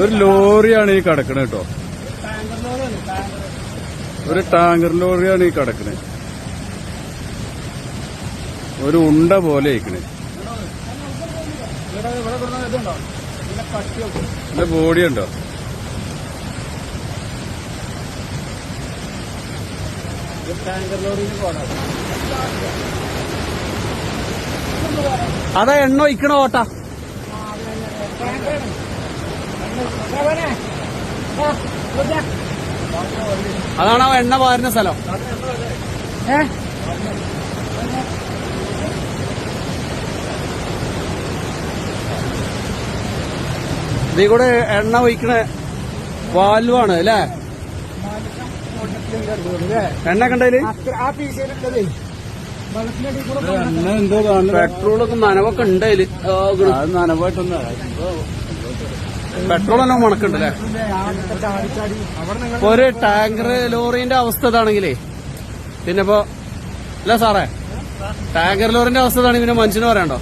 ഒരു ലോറിയാണ് ഈ കിടക്കണത് കേട്ടോ. ഒരു ടാങ്കർ ലോറിയാണ് ഈ കിടക്കണത് ഒരു ഉണ്ട പോലെ ഇരിക്കണേ എന്റെ ബോഡി ഉണ്ടോ? അതാ എണ്ണ ഒഴിക്കണ ഓട്ട. അതാണ് ആ എണ്ണ പാരുന്ന സ്ഥലം. ഇതിൽ കൂടെ എണ്ണ ഒഴിക്കണ വാൽവാണ് അല്ലേ? എണ്ണ കണ്ടതിൽ ആ പീസിലുള്ളത് വെള്ളത്തിനടി കൂടെ എണ്ണ എന്തോ പെട്രോളൊക്കെ നനവൊക്കെ ഉണ്ട് അതിൽ. അത് നനവായിട്ടൊന്നും പെട്രോൾ അവിടെ ഒരു ടാങ്കർ ലോറിന്റെ അവസ്ഥ ഇതാണെങ്കിലേ. പിന്നെ ഇപ്പൊ അല്ല സാറേ ടാങ്കർ ലോറിന്റെ അവസ്ഥ ഇതാണെങ്കിൽ പിന്നെ മനുഷ്യന് പറയണ്ടോ